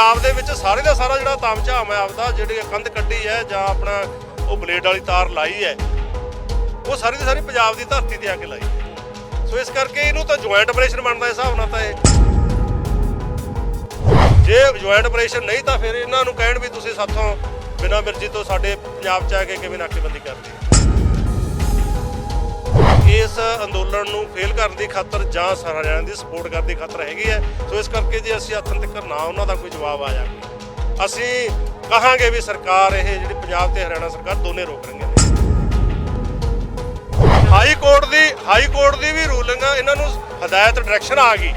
ਪੰਜਾਬ ਦੇ ਵਿੱਚ ਸਾਰੇ ਦਾ ਸਾਰਾ ਜਿਹੜਾ ਤਾਮਝਾਮ ਹੈ, ਆਪਦਾ ਜਿਹੜੀ ਕੰਧ ਕੱਢੀ ਹੈ ਜਾਂ ਆਪਣਾ ਉਹ ਬਲੇਡ ਵਾਲੀ ਤਾਰ ਲਾਈ ਹੈ, ਉਹ ਸਾਰੀ ਦੀ ਸਾਰੀ ਪੰਜਾਬ ਦੀ ਧਰਤੀ ਤੇ ਆ ਕੇ ਲਾਈ ਹੈ। ਸੋ ਇਸ ਕਰਕੇ ਇਹਨੂੰ ਤਾਂ ਜੁਆਇੰਟ ਆਪਰੇਸ਼ਨ ਬਣਦਾ ਇਸ ਹਿਸਾਬ ਨਾਲ ਤਾਂ ਇਹ ਜੇ ਜੁਆਇੰਟ ਆਪਰੇਸ਼ਨ ਨਹੀਂ ਤਾਂ ਫਿਰ ਇਹਨਾਂ ਨੂੰ ਕਹਿਣ ਵੀ ਤੁਸੀਂ ਸਾਥੋਂ ਬਿਨਾਂ ਮਿਰਜ਼ੀ ਤੋਂ ਸਾਡੇ ਪੰਜਾਬ ਚ ਆ ਕੇ ਕਿਵੇਂ ਨਾਕੇਬੰਦੀ ਕਰਦੇ ਇਸ ਅੰਦੋਲਨ ਨੂੰ ਫੇਲ ਕਰਨ ਦੀ ਖਾਤਰ ਜਾਂ ਹਰਿਆਣਾ ਦੀ ਸਪੋਰਟ ਕਰਨ ਦੀ ਖਾਤਰ ਹੈਗੀ ਹੈ। ਸੋ ਇਸ ਕਰਕੇ ਜੇ ਅਸੀਂ ਹੱਥਾਂ ਤੱਕ ਨਾ ਉਹਨਾਂ ਦਾ ਕੋਈ ਜਵਾਬ ਆਇਆ ਅਸੀਂ ਕਹਾਂਗੇ ਵੀ ਸਰਕਾਰ ਇਹ ਜਿਹੜੀ ਪੰਜਾਬ ਤੇ ਹਰਿਆਣਾ ਸਰਕਾਰ ਦੋਨੇ ਰੋਕ ਰਹੀਆਂ ਨੇ। ਹਾਈ ਕੋਰਟ ਦੀ, ਹਾਈ ਕੋਰਟ ਦੀ ਵੀ ਰੂਲਿੰਗ ਇਹਨਾਂ ਨੂੰ ਹਦਾਇਤ ਡਾਇਰੈਕਸ਼ਨ ਆ ਗਈ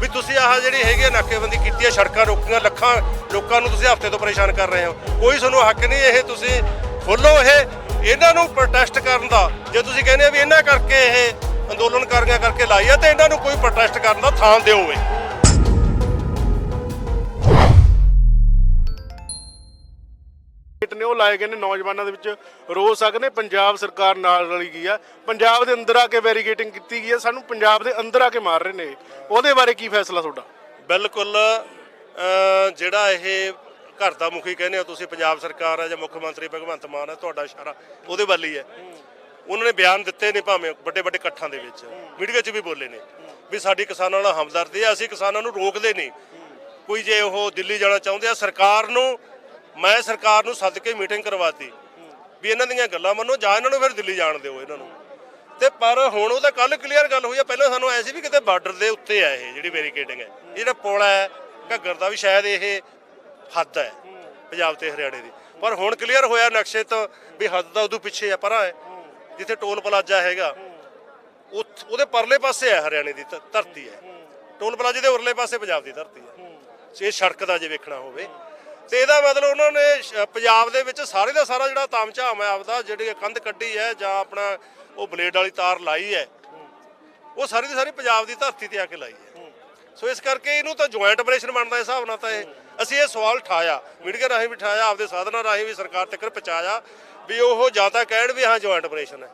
ਵੀ ਤੁਸੀਂ ਆਹ ਜਿਹੜੀ ਹੈਗੀ ਆ ਨਾਕੇਬੰਦੀ ਕੀਤੀ ਹੈ ਸੜਕਾਂ ਰੋਕੀਆਂ, ਲੱਖਾਂ ਲੋਕਾਂ ਨੂੰ ਤੁਸੀਂ ਹਫ਼ਤੇ ਤੋਂ ਪਰੇਸ਼ਾਨ ਕਰ ਰਹੇ ਹੋ। ਕੋਈ ਤੁਹਾਨੂੰ ਹੱਕ ਨਹੀਂ, ਇਹ ਤੁਸੀਂ ਖੋਲੋ ਇਹ ਇਹਨਾਂ ਨੂੰ ਪ੍ਰੋਟੈਸਟ ਕਰਨ ਦਾ ਜੇ ਤੁਸੀਂ ਕਹਿੰਦੇ ਆ ਵੀ ਇਹਨਾਂ ਕਰਕੇ ਇਹ ਅੰਦੋਲਨ ਕਾਰੀਆਂ ਕਰਕੇ ਲਾਈ ਆ ਤੇ ਇਹਨਾਂ ਨੂੰ ਕੋਈ ਪ੍ਰੋਟੈਸਟ ਕਰਨ ਦਾ ਥਾਂ ਦਿਓ ਗੇਟ ਨੇ ਉਹ ਲਾਏ ਗਏ ਨੇ ਨੌਜਵਾਨਾਂ ਦੇ ਵਿੱਚ ਰੋਸ ਸਕਦੇ ਨੇ ਪੰਜਾਬ ਸਰਕਾਰ ਨਾਲ ਰਲੀ ਗਈ ਆ। ਪੰਜਾਬ ਦੇ ਅੰਦਰ ਆ ਕੇ ਵੈਰੀਗੇਟਿੰਗ ਕੀਤੀ ਗਈ ਆ ਸਾਨੂੰ ਪੰਜਾਬ ਦੇ ਅੰਦਰ ਆ ਕੇ ਮਾਰ ਰਹੇ ਨੇ। ਉਹਦੇ ਬਾਰੇ ਕੀ ਫੈਸਲਾ ਤੁਹਾਡਾ? ਬਿਲਕੁਲ ਜਿਹੜਾ ਇਹ ਘਰ ਦਾ ਮੁਖੀ ਕਹਿੰਦੇ ਹੋ ਤੁਸੀਂ ਪੰਜਾਬ ਸਰਕਾਰ ਹੈ ਜਾਂ ਮੁੱਖ ਮੰਤਰੀ ਭਗਵੰਤ ਮਾਨ ਹੈ ਤੁਹਾਡਾ ਇਸ਼ਾਰਾ ਉਹਦੇ ਵੱਲ ਹੀ ਹੈ। ਉਹਨਾਂ ਨੇ ਬਿਆਨ ਦਿੱਤੇ ਨੇ ਭਾਵੇਂ ਵੱਡੇ ਵੱਡੇ ਇਕੱਠਾਂ ਦੇ ਵਿੱਚ। ਮੀਡੀਆ 'ਚ ਵੀ ਬੋਲੇ ਨੇ ਵੀ ਸਾਡੀ ਕਿਸਾਨਾਂ ਨਾਲ ਹਮਦਰਦੀ ਹੈ, ਅਸੀਂ ਕਿਸਾਨਾਂ ਨੂੰ ਰੋਕਦੇ ਨਹੀਂ। ਕੋਈ ਜੇ ਉਹ ਦਿੱਲੀ ਜਾਣਾ ਚਾਹੁੰਦੇ ਆ, ਸਰਕਾਰ ਨੂੰ, ਮੈਂ ਸਰਕਾਰ ਨੂੰ ਸੱਦ ਕੇ ਮੀਟਿੰਗ ਕਰਵਾਤੀ ਵੀ ਇਹਨਾਂ ਦੀਆਂ ਗੱਲਾਂ ਮੰਨੋ, ਜਾਂ ਇਹਨਾਂ ਨੂੰ ਫਿਰ ਦਿੱਲੀ ਜਾਣ ਦਿਓ ਇਹਨਾਂ ਨੂੰ। ਤੇ ਪਰ ਹੁਣ ਉਹ ਤਾਂ ਕੱਲ ਕਲੀਅਰ ਗੱਲ ਹੋਈ ਆ, ਪਹਿਲਾਂ ਸਾਨੂੰ ਐ ਸੀ ਵੀ ਕਿਤੇ ਬਾਰਡਰ ਦੇ ਉੱਤੇ ਆ ਇਹ ਜਿਹੜੀ ਬੈਰੀਕੇਡਿੰਗ ਹੈ। ਜਿਹੜਾ ਪੁਲ ਹੈ, ਘੱਗਰ ਦਾ ਵੀ ਸ਼ਾਇਦ ਇਹ ਹੱਦ ਹੈ, ਪੰਜਾਬ ਤੇ ਹਰਿਆਣੇ ਦੀ। ਪਰ ਹੁਣ ਕਲੀਅਰ ਹੋਇਆ ਨਕਸ਼ੇ ਤੋਂ ਵੀ ਹੱਦ ਦਾ ਉਦੋਂ ਪਿੱਛੇ ਆ, ਪਰਾਂ ਹੈ, ਜਿੱਥੇ ਟੋਲ ਪਲਾਜ਼ਾ ਹੈਗਾ ਉਹਦੇ ਪਰਲੇ ਪਾਸੇ ਹੈ ਹਰਿਆਣੇ ਦੀ ਧਰਤੀ ਹੈ। ਟੋਲ ਪਲਾਜ਼ੇ ਦੇ ਉਰਲੇ ਪਾਸੇ ਪੰਜਾਬ ਦੀ ਧਰਤੀ ਹੈ। ਜੇ ਸੜਕ ਦਾ ਜੇ ਵੇਖਣਾ ਹੋਵੇ। ਤੇ ਇਹਦਾ ਮਤਲਬ ਉਹਨਾਂ ਨੇ ਪੰਜਾਬ ਦੇ ਵਿੱਚ ਸਾਰੇ ਦਾ ਸਾਰਾ ਜਿਹੜਾ ਤਾਮਝਾਮ ਹੈ, ਆਪਦਾ ਜਿਹੜੀ ਕੰਧ ਕੱਢੀ ਹੈ, ਜਾਂ ਆਪਣਾ ਉਹ ਬਲੇਡ ਵਾਲੀ ਤਾਰ ਲਾਈ ਹੈ, ਉਹ ਸਾਰੀ ਦੀ ਸਾਰੀ ਪੰਜਾਬ ਦੀ ਧਰਤੀ ਤੇ ਆ ਕੇ ਲਾਈ ਹੈ। ਸੋ ਇਸ ਕਰਕੇ ਇਹਨੂੰ ਤਾਂ ਜੁਆਇੰਟ ਆਪਰੇਸ਼ਨ ਬਣਦਾ ਹਿਸਾਬ ਨਾਲ ਤਾਂ ਇਹ ਅਸੀਂ ਇਹ ਸਵਾਲ ਉਠਾਇਆ ਮੀਡੀਆ ਰਾਹੀਂ ਵੀ ਉਠਾਇਆ ਆਪਦੇ ਸਾਧਨਾਂ ਰਾਹੀਂ ਵੀ ਸਰਕਾਰ ਤੱਕ ਪਹੁੰਚਾਇਆ ਵੀ ਉਹ ਜਾਂ ਤਾਂ ਕਹਿਣ ਵੀ ਹਾਂ ਜੁਆਇੰਟ ਆਪਰੇਸ਼ਨ ਹੈ।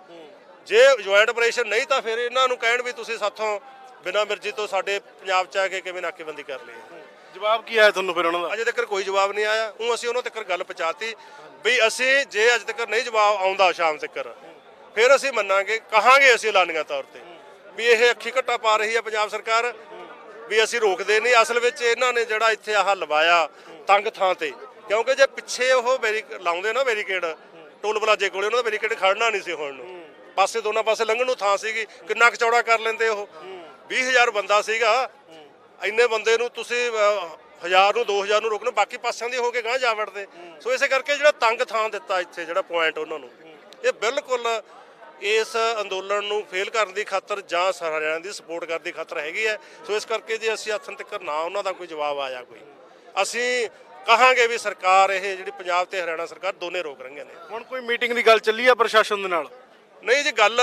ਜੇ ਜੁਆਇੰਟ ਆਪਰੇਸ਼ਨ ਨਹੀਂ ਤਾਂ ਫਿਰ ਇਹਨਾਂ ਨੂੰ ਕਹਿਣ ਵੀ ਤੁਸੀਂ ਸਾਥੋਂ ਬਿਨਾਂ ਮਿਰਜ਼ੀ ਤੋਂ ਸਾਡੇ ਪੰਜਾਬ ਚ ਆ ਕੇ ਕਿਵੇਂ ਨਾਕੇਬੰਦੀ ਕਰ ਲਈ ਹੈ। ਜਵਾਬ ਕੀ ਆਇਆ ਤੁਹਾਨੂੰ ਫਿਰ ਉਹਨਾਂ ਦਾ? ਅਜੇ ਤੱਕ ਕੋਈ ਜਵਾਬ ਨਹੀਂ ਆਇਆ। ਉਹ ਅਸੀਂ ਉਹਨਾਂ ਤੱਕ ਗੱਲ ਪਹੁੰਚਾਤੀ ਵੀ ਅਸੀਂ ਜੇ ਅਜੇ ਤੱਕ ਨਹੀਂ ਜਵਾਬ ਆਉਂਦਾ ਸ਼ਾਮ ਤੱਕ ਫਿਰ ਅਸੀਂ ਮੰਨਾਂਗੇ ਕਹਾਂਗੇ ਅਸੀਂ ਐਲਾਨੀਆਂ ਤੌਰ ਤੇ ਵੀ ਇਹ ਅੱਖੀ ਘੱਟਾ ਪਾ ਰਹੀ ਹੈ ਪੰਜਾਬ ਸਰਕਾਰ। ਵੀ ਅਸੀਂ ਰੋਕਦੇ ਨਹੀਂ। ਅਸਲ ਵਿੱਚ ਇਹਨਾਂ ਨੇ ਜਿਹੜਾ ਇੱਥੇ ਆਹ ਲਵਾਇਆ ਤੰਗ ਥਾਂ ਤੇ ਕਿਉਂਕਿ ਜੇ ਪਿੱਛੇ ਉਹ ਬੈਰੀ ਲਾਉਂਦੇ ਨਾ ਬੈਰੀਕੇਡ ਟੋਲ ਪਲਾਜੇ ਕੋਲੇ ਉਹਨਾਂ ਦਾ ਬੈਰੀਕੇਡ ਖੜਨਾ ਨਹੀਂ ਸੀ ਹੁਣ ਨੂੰ। ਪਾਸੇ ਦੋਨਾਂ ਪਾਸੇ ਲੰਘਣ ਨੂੰ ਥਾਂ ਸੀਗੀ ਕਿੰਨਾ ਕੁ ਚੌੜਾ ਕਰ ਲੈਂਦੇ ਉਹ। 20000 ਬੰਦਾ ਸੀਗਾ ਇੰਨੇ ਬੰਦੇ ਨੂੰ ਤੁਸੀਂ ਅਹ, ਹਜ਼ਾਰ ਨੂੰ 2000 ਨੂੰ ਰੋਕਣਾ ਬਾਕੀ ਪਾਸਿਆਂ ਦੀ ਹੋ ਕੇ ਗਾਂ ਜਾ ਵੜਦੇ। ਸੋ ਇਸੇ ਕਰਕੇ ਜਿਹੜਾ ਤੰਗ ਥਾਂ ਦਿੱਤਾ ਇੱਥੇ ਜਿਹੜਾ ਪੁਆਇੰਟ ਉਹਨਾਂ ਨੂੰ। ਇਹ ਬਿਲਕੁਲ ਇਸ ਅੰਦੋਲਨ ਨੂੰ ਫੇਲ ਕਰਨ ਦੀ ਖਾਤਰ ਜਾਂ ਹਰਿਆਣਾ ਦੀ ਸਪੋਰਟ ਕਰਨ ਦੀ ਖਾਤਰ ਹੈਗੀ ਹੈ। ਸੋ ਇਸ ਕਰਕੇ ਜੇ ਅਸੀਂ ਹੱਥਾਂ ਤੱਕ ਨਾ ਉਹਨਾਂ ਦਾ ਕੋਈ ਜਵਾਬ ਆਇਆ ਕੋਈ ਅਸੀਂ ਕਹਾਂਗੇ ਵੀ ਸਰਕਾਰ ਇਹ ਜਿਹੜੀ ਪੰਜਾਬ ਤੇ ਹਰਿਆਣਾ ਸਰਕਾਰ ਦੋਨੇ ਰੋਕ ਰਹੀਆਂ ਨੇ। ਹੁਣ ਕੋਈ ਮੀਟਿੰਗ ਦੀ ਗੱਲ ਚੱਲੀ ਆ ਪ੍ਰਸ਼ਾਸਨ ਦੇ ਨਾਲ? ਨਹੀਂ ਜੀ ਗੱਲ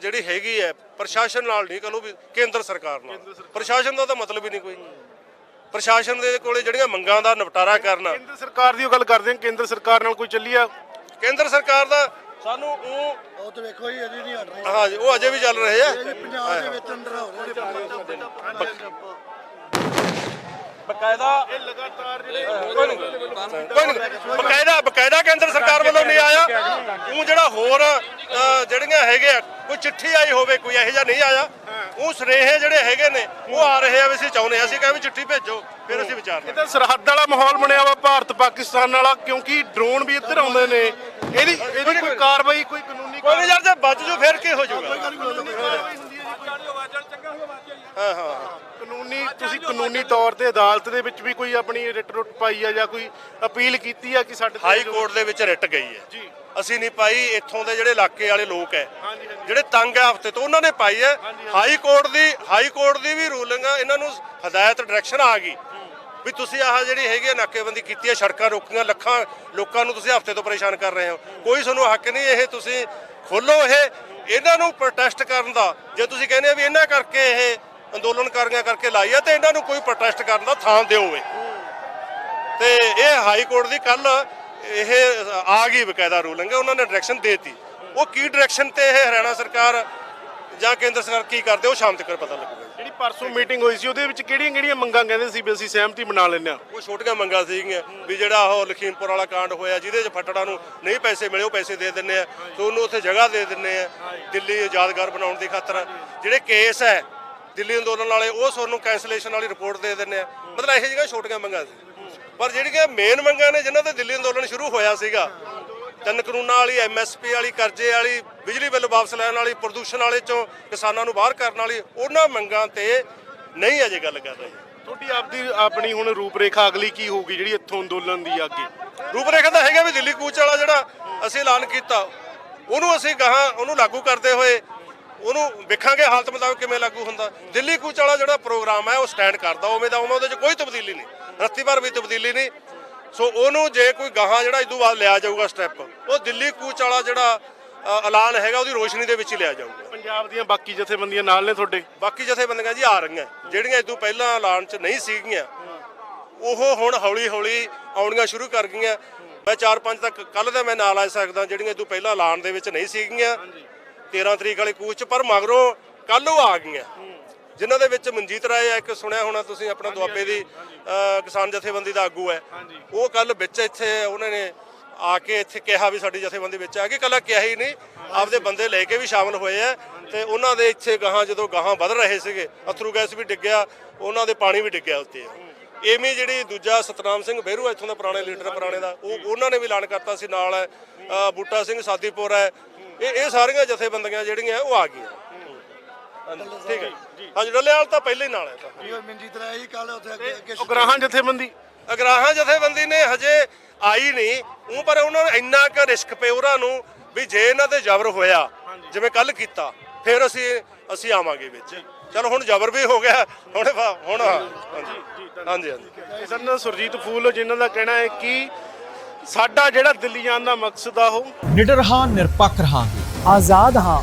ਜਿਹੜੀ ਹੈਗੀ ਹੈ ਪ੍ਰਸ਼ਾਸਨ ਨਾਲ ਨਹੀਂ ਕਹੋ ਵੀ ਕੇਂਦਰ ਸਰਕਾਰ ਨਾਲ। ਪ੍ਰਸ਼ਾਸਨ ਦਾ ਤਾਂ ਮਤਲਬ ਹੀ ਨਹੀਂ ਕੋਈ। ਪ੍ਰਸ਼ਾਸਨ ਦੇ ਕੋਲੇ ਜਿਹੜੀਆਂ ਮੰਗਾਂ ਦਾ ਨਿਪਟਾਰਾ ਕਰਨਾ। ਕੇਂਦਰ ਸਰਕਾਰ ਦੀ ਉਹ ਗੱਲ ਕਰਦੇ ਹਾਂ ਕੇਂਦਰ ਸਰਕਾਰ ਨਾਲ ਕੋਈ ਚੱਲੀ ਆ? ਕੇਂਦਰ ਸਰਕਾਰ ਦਾ ਸਾਨੂੰ ਉਹ ਉਹ ਤੇ ਵੇਖੋ ਜੀ ਅਜੇ ਨਹੀਂ ਹਟ ਰਹੇ। ਹਾਂ ਜੀ ਉਹ ਅਜੇ ਵੀ ਚੱਲ ਰਹੇ ਆ। ਇਹ ਪੰਜਾਬ ਦੇ ਵਿੱਚ ਅੰਦਰ ਹੋ ਰਹੇ ਬਕਾਇਦਾ ਇਹ ਲਗਾਤਾਰ ਜਿਹੜੇ ਕੋਈ ਨਹੀਂ ਬਕਾਇਦਾ ਬਕਾਇਦਾ ਕੇਂਦਰ ਸਰਕਾਰ ਵੱਲੋਂ ਨਹੀਂ ਆਇਆ। ਉਹ ਜਿਹੜਾ ਹੋਰ ਜਿਹੜੀਆਂ ਹੈਗੇ ਆ ਕੋਈ ਚਿੱਠੀ ਆਈ ਹੋਵੇ ਕੋਈ ਇਹੋ ਜਿਹਾ ਨਹੀਂ ਆਇਆ। ਉਹ ਸੁਨੇਹੇ ਜਿਹੜੇ ਹੈਗੇ ਨੇ ਉਹ ਆ ਰਹੇ ਆ ਵੀ ਅਸੀਂ ਚਾਹੁੰਦੇ ਆ ਅਸੀਂ ਕਹਿੰਦੇ ਚਿੱਠੀ ਭੇਜੋ ਫਿਰ ਅਸੀਂ ਵਿਚਾਰ ਇਹ ਤਾਂ ਸਰਹੱਦ ਵਾਲਾ ਮਾਹੌਲ ਬਣਿਆ ਵਾ ਭਾਰਤ ਪਾਕਿਸਤਾਨ ਵਾਲਾ ਕਿਉਂਕਿ ਡਰੋਨ ਵੀ ਇੱਧਰ ਆਉਂਦੇ ਨੇ। ਇਹਦੀ ਇਹਦੀ ਕੋਈ ਕਾਰਵਾਈ ਕੋਈ ਕਾਨੂੰਨੀ ਕੋਈ ਨਹੀਂ ਯਾਰ ਜੇ ਬਚ ਜੂ ਫਿਰ ਕੀ ਹੋ ਜਾਊਗਾ? ਹਾਂ ਹਾਂ ਕਾਨੂੰਨੀ ਤੁਸੀਂ ਕਾਨੂੰਨੀ ਤੌਰ ਤੇ ਅਦਾਲਤ ਦੇ ਵਿੱਚ ਵੀ ਕੋਈ ਆਪਣੀ ਰਿਟ ਰੁੱਟ ਪਾਈ ਆ ਜਾਂ ਕੋਈ ਅਪੀਲ ਕੀਤੀ ਆ ਕਿ ਸਾਡੇ ਹਾਈ ਕੋਰਟ ਦੇ ਵਿੱਚ ਰਿਟ ਗਈ ਹੈ। ਜੀ। ਅਸੀਂ ਨਹੀਂ ਪਾਈ ਇੱਥੋਂ ਦੇ ਜਿਹੜੇ ਇਲਾਕੇ ਵਾਲੇ ਲੋਕ ਹੈ। ਜਿਹੜੇ ਤੰਗ ਹੈ ਹਫ਼ਤੇ ਤੋਂ ਉਹਨਾਂ ਨੇ ਪਾਈ ਹੈ। ਹਾਈ ਕੋਰਟ ਦੀ ਹਾਈ ਕੋਰਟ ਦੀ ਵੀ ਰੂਲਿੰਗ ਆ ਇਹਨਾਂ ਨੂੰ ਹਦਾਇਤ ਡਾਇਰੈਕਸ਼ਨ ਆ ਗਈ। ਵੀ ਤੁਸੀਂ ਆਹ ਜਿਹੜੀ ਹੈਗੀ ਨਾਕੇਬੰਦੀ ਕੀਤੀ ਹੈ ਸੜਕਾਂ ਰੋਕੀਆਂ ਲੱਖਾਂ ਲੋਕਾਂ ਨੂੰ ਤੁਸੀਂ ਹਫ਼ਤੇ ਤੋਂ ਪਰੇਸ਼ਾਨ ਕਰ ਰਹੇ ਹੋ। ਕੋਈ ਤੁਹਾਨੂੰ ਹੱਕ ਨਹੀਂ ਇਹ ਤੁਸੀਂ ਖੋਲੋ ਇਹ। ਇਹਨਾਂ ਨੂੰ ਪ੍ਰੋਟੈਸਟ ਕਰਨ ਦਾ ਜੇ ਤੁਸੀਂ ਕਹਿੰਦੇ ਆ ਵੀ ਇਹਨਾਂ ਕਰਕੇ ਇਹ ਅੰਦੋਲਨ ਕਾਰੀਆਂ ਕਰਕੇ ਲਾਈ ਆ ਤੇ ਇਹਨਾਂ ਨੂੰ ਕੋਈ ਪ੍ਰੋਟੈਸਟ ਕਰਨ ਦਾ ਥਾਂ ਦਿਓ ਏ ਤੇ ਇਹ ਹਾਈ ਕੋਰਟ ਦੀ ਕੱਲ ਇਹ ਆ ਗਈ ਬਕਾਇਦਾ ਰੂਲਿੰਗ ਉਹਨਾਂ ਨੇ ਡਾਇਰੈਕਸ਼ਨ ਦੇਤੀ। ਉਹ ਕੀ ਡਾਇਰੈਕਸ਼ਨ ਤੇ ਇਹ ਹਰਿਆਣਾ ਸਰਕਾਰ ਜਾਂ ਕੇਂਦਰ ਸਰਕਾਰ ਕੀ ਕਰਦੇ ਉਹ ਸ਼ਾਮ ਤੱਕ ਪਤਾ ਲੱਗੂਗਾ। ਜਿਹੜੀ ਪਰਸੋਂ ਮੀਟਿੰਗ ਹੋਈ ਸੀ ਉਹਦੇ ਵਿੱਚ ਕਿਹੜੀਆਂ ਕਿਹੜੀਆਂ ਮੰਗਾਂ ਕਹਿੰਦੇ ਸੀ ਵੀ ਅਸੀਂ ਸਹਿਮਤੀ ਬਣਾ ਲੈਂਦੇ ਹਾਂ? ਉਹ ਛੋਟੀਆਂ ਮੰਗਾਂ ਸੀਗੀਆਂ ਵੀ ਜਿਹੜਾ ਉਹ ਲਖੀਮਪੁਰ ਵਾਲਾ ਕਾਂਡ ਹੋਇਆ ਜਿਹਦੇ 'ਚ ਫੱਟੜਾਂ ਨੂੰ ਨਹੀਂ ਪੈਸੇ ਮਿਲੇ ਉਹ ਪੈਸੇ ਦੇ ਦਿੰਨੇ ਆ। ਤੇ ਉਹਨੂੰ ਉੱਥੇ ਜਗ੍ਹਾ ਦੇ ਦਿੰਨੇ ਆ ਦਿੱਲੀ ਯਾਦਗਾਰ ਬਣਾਉਣ ਦੀ ਖਾਤਰ। ਜਿਹੜੇ ਕੇਸ ਹੈ ਦਿੱਲੀ ਅੰਦੋਲਨ ਵਾਲੇ ਉਹ ਤੁਹਾਨੂੰ ਕੈਂਸਲੇਸ਼ਨ ਵਾਲੀ ਰਿਪੋਰਟ ਦੇ ਦਿੰਨੇ ਆ। ਮਤਲਬ ਇਹੋ ਜਿਹੀਆਂ ਛੋਟੀਆਂ ਮੰਗਾਂ ਸੀ। ਪਰ ਜਿਹੜੀਆਂ ਮੇਨ ਮੰਗਾਂ ਨੇ ਜਿਨ੍ਹਾਂ ਤੇ ਦਿੱਲੀ ਅੰਦੋਲਨ ਸ਼ੁਰੂ ਹੋਇਆ ਸੀਗਾ ਤਿੰਨ ਕਾਨੂੰਨਾਂ ਵਾਲੀ ਐਮਐਸਪੀ ਵਾਲੀ ਕਰਜ਼ੇ ਵਾਲੀ ਬਿਜਲੀ ਬਿੱਲ ਵਾਪਸ ਲੈਣ ਵਾਲੀ ਪ੍ਰਦੂਸ਼ਣ ਵਾਲੇ ਚੋਂ ਕਿਸਾਨਾਂ ਨੂੰ ਬਾਹਰ ਕਰਨ ਵਾਲੀ ਉਹਨਾਂ ਮੰਗਾਂ ਤੇ ਨਹੀਂ ਅਜੇ ਗੱਲ ਕਰ ਰਹੇ। ਤੁਹਾਡੀ ਆਪਦੀ ਆਪਣੀ ਹੁਣ ਰੂਪਰੇਖਾ ਅਗਲੀ ਕੀ ਹੋਊਗੀ ਜਿਹੜੀ ਇੱਥੋਂ ਅੰਦੋਲਨ ਦੀ ਅੱਗੇ? ਰੂਪਰੇਖਾ ਤਾਂ ਹੈਗਾ ਵੀ ਦਿੱਲੀ ਕੂਚ ਵਾਲਾ ਜਿਹੜਾ ਅਸੀਂ ਐਲਾਨ ਕੀਤਾ ਉਹਨੂੰ ਅਸੀਂ ਗਾਹਾਂ ਉਹਨੂੰ ਲਾਗੂ ਕਰਦੇ ਹੋਏ ਉਹਨੂੰ ਵੇਖਾਂਗੇ ਹਾਲਤ ਮੁਤਾਬਕ ਕਿਵੇਂ ਲਾਗੂ ਹੁੰਦਾ। ਦਿੱਲੀ ਕੂਚ ਵਾਲਾ ਜਿਹੜਾ ਪ੍ਰੋਗਰਾਮ ਹੈ ਉਹ ਸਟੈਂਡ ਕਰਦਾ ਉਵੇਂ ਦਾ ਉਵੇਂ ਉਹਦੇ 'ਚ ਕੋਈ ਤਬਦੀਲੀ ਨਹੀਂ। ਰੱਤੀ ਭਰ ਵੀ ਤਬਦੀਲੀ ਨਹੀਂ ਸੋ ਉਹਨੂੰ ਜੇ ਕੋਈ ਗਾਹਾਂ ਜਿਹੜਾ ਇਦੋਂ ਬਾਅਦ ਲਿਆ ਜਾਊਗਾ ਸਟੈਪ ਉਹ ਦਿੱਲੀ ਕੂਚ ਵਾਲਾ ਜਿਹੜਾ ਐਲਾਨ ਹੈਗਾ ਉਹਦੀ ਰੋਸ਼ਨੀ ਦੇ ਵਿੱਚ ਹੀ ਲਿਆ ਜਾਊਗਾ। ਪੰਜਾਬ ਦੀਆਂ ਬਾਕੀ ਜਥੇਬੰਦੀਆਂ ਨਾਲ ਨੇ ਤੁਹਾਡੇ? ਬਾਕੀ ਜਥੇਬੰਦੀਆਂ ਜੀ ਆ ਰਹੀਆਂ। ਜਿਹੜੀਆਂ ਇਦੋਂ ਪਹਿਲਾਂ ਐਲਾਨ 'ਚ ਨਹੀਂ ਸੀਗੀਆਂ ਉਹ ਹੁਣ ਹੌਲੀ ਹੌਲੀ ਆਉਣੀਆਂ ਸ਼ੁਰੂ ਕਰ ਗਈਆਂ। ਮੈਂ 4-5 ਤੱਕ ਕੱਲ ਦਾ ਮੈਂ ਨਾਲ ਆ ਸਕਦਾ ਜਿਹੜੀਆਂ ਇਦੋਂ ਪਹਿਲਾਂ ਐਲਾਨ ਦੇ ਵਿੱਚ ਨਹੀਂ ਸੀਗੀਆਂ। 13 ਤਰੀਕ ਵਾਲੇ ਕੂਚ 'ਚ ਪਰ ਮਗਰੋਂ ਕੱਲ ਉਹ ਆ ਗਈਆਂ। ਜਿਨ੍ਹਾਂ ਦੇ ਵਿੱਚ ਮਨਜੀਤ ਰਾਏ ਆ ਇੱਕ ਸੁਣਿਆ ਹੋਣਾ ਤੁਸੀਂ ਆਪਣਾ ਦੁਆਬੇ ਦੀ ਕਿਸਾਨ ਜਥੇਬੰਦੀ ਦਾ ਆਗੂ ਹੈ। ਉਹ ਕੱਲ ਵਿੱਚ ਇੱਥੇ ਉਹਨਾਂ ਨੇ ਆ ਕੇ ਇੱਥੇ ਕਿਹਾ ਵੀ ਸਾਡੀ ਜਥੇਬੰਦੀ ਵਿੱਚ ਆ ਗਈ। ਕੱਲਾ ਕਿਹਾ ਹੀ ਨਹੀਂ ਆਪਦੇ ਬੰਦੇ ਲੈ ਕੇ ਵੀ ਸ਼ਾਮਲ ਹੋਏ ਆ ਤੇ ਉਹਨਾਂ ਦੇ ਇੱਥੇ ਗਾਹਾਂ ਜਦੋਂ ਗਾਹਾਂ ਵਧ ਰਹੇ ਸੀਗੇ ਅਥਰੂ ਗੈਸ ਵੀ ਡਿੱਗਿਆ ਉਹਨਾਂ ਦੇ ਪਾਣੀ ਵੀ ਡਿੱਗਿਆ ਉੱਤੇ। ਐਵੇਂ ਜਿਹੜੀ ਦੂਜਾ ਸਤਨਾਮ ਸਿੰਘ ਬਹਿਰੂ ਇੱਥੋਂ ਦਾ ਪੁਰਾਣੇ ਲੀਡਰ ਪੁਰਾਣੇ ਦਾ ਉਹ ਉਹਨਾਂ ਨੇ ਵੀ ਐਲਾਨ ਕਰਤਾ ਸੀ ਨਾਲ ਬੂਟਾ ਸਿੰਘ ਸਾਦੀਪੁਰ ਹੈ। ਇਹ ਇਹ ਸਾਰੀਆਂ ਜਥੇਬੰਦੀਆਂ ਜਿਹੜੀਆਂ ਉਹ ਆ ਗਈਆਂ। ਠੀਕ ਹੈ ਜੀ। ਹਾਂਜੀ ਡੱਲੇਵਾਲ ਤਾਂ ਪਹਿਲੇ ਹੀ ਨਾਲ ਹੈ। ਤਾਂ ਜੀ ਉਹ ਮਨਜੀਤ ਰਾਏ ਜੀ ਕੱਲ ਉੱਥੇ ਅੱਗੇ ਅੱਗੇ ਉਹ ਗ੍ਰਾਹਾਂ ਜਥੇਬੰਦੀ। ਅਗਰਾਹਾਂ ਜਥੇਬੰਦੀ ਨੇ ਹਜੇ ਆਈ ਨਹੀਂ। ਉਹ ਪਰ ਉਹਨਾਂ ਨੂੰ ਇੰਨਾ ਕੁ ਰਿਸਕ ਪਿਆ ਉਹਨਾਂ ਨੂੰ ਵੀ ਜੇ ਇਹਨਾਂ ਤੇ ਜ਼ਬਰ ਹੋਇਆ ਜਿਵੇਂ ਕੱਲ ਕੀਤਾ ਫਿਰ ਅਸੀਂ ਅਸੀਂ ਆਵਾਂਗੇ ਵਿੱਚ। ਚਲੋ ਹੁਣ ਜ਼ਬਰ ਵੀ ਹੋ ਗਿਆ ਹੁਣ ਵਾ- ਹੁਣ ਹਾਂਜੀ। ਹਾਂਜੀ ਹਾਂਜੀ। ਸਨ ਸੁਰਜੀਤ ਫੂਲ ਜਿਨ੍ਹਾਂ ਦਾ ਕਹਿਣਾ ਹੈ ਕਿ ਸਾਡਾ ਜਿਹੜਾ ਦਿੱਲੀ ਜਾਣ ਦਾ ਮਕਸਦ ਆ ਉਹ। ਨਿਡਰ ਹਾਂ ਨਿਰਪੱਖ ਰਹਾਂਗੇ। ਆਜ਼ਾਦ ਹਾਂ।